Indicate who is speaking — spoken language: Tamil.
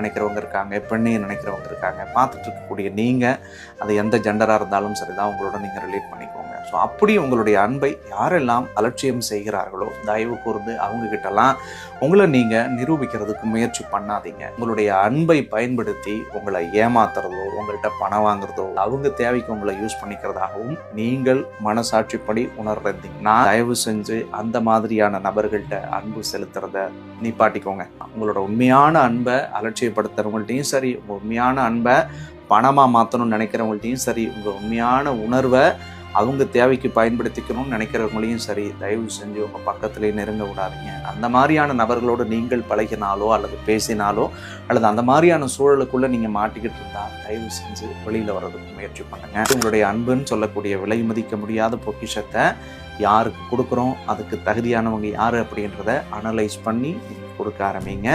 Speaker 1: நினைக்கிறவங்க இருக்காங்க பெண்ணையும் நினைக்கிறவங்க இருக்காங்க பார்த்துட்டு இருக்கக்கூடிய நீங்கள் அது எந்த ஜெண்டராக இருந்தாலும் சரிதான் உங்களோட நீங்கள் ரிலேட் பண்ணிக்கோங்க. ஸோ அப்படி உங்களுடைய அன்பை யாரெல்லாம் அலட்சியம் செய்கிறார்களோ தயவு கூர்ந்து அவங்கக்கிட்டலாம் உங்களை நீங்கள் நிரூபிக்கிறதுக்கு முயற்சி பண்ணாதீங்க. உங்களுடைய அன்பை பயன்படுத்தி உங்களை ஏமாத்துறதோ உங்கள்கிட்ட பணம் வாங்குறதோ அவங்க தேவைக்கு உங்களை யூஸ் பண்ணிக்கிறதாகவும் நீங்கள் மனசாட்சிப்படி உணர்றீங்கன்னா தயவு செஞ்சு அந்த மாதிரியான நபர்கள்ட்ட அன்பு செலுத்துறத நிப்பாட்டிக்கோங்க. உங்களோட உண்மையான அன்பை அலட்சியம் அலட்சியப்படுத்துறவங்கள்ட்டையும் சரி உங்கள் உண்மையான அன்பை பணமாக மாற்றணும்னு நினைக்கிறவங்கள்ட்டையும் சரி உங்கள் உண்மையான உணர்வை அவங்க தேவைக்கு பயன்படுத்திக்கணும்னு நினைக்கிறவங்களையும் சரி தயவு செஞ்சு உங்கள் பக்கத்துலேயே நெருங்க விடாதீங்க. அந்த மாதிரியான நபர்களோடு நீங்கள் பழகினாலோ அல்லது பேசினாலோ அல்லது அந்த மாதிரியான சூழலுக்குள்ளே நீங்கள் மாட்டிக்கிட்டு இருந்தால் தயவு செஞ்சு வெளியில் வர்றதுக்கு முயற்சி பண்ணுங்கள் உங்களுடைய அன்புன்னு சொல்லக்கூடிய விலை மதிக்க முடியாத பொக்கிஷத்தை யாருக்கு கொடுக்குறோம்? அதுக்கு தகுதியானவங்க யார் அப்படின்றத அனலைஸ் பண்ணி கொடுக்க ஆரம்பிங்க.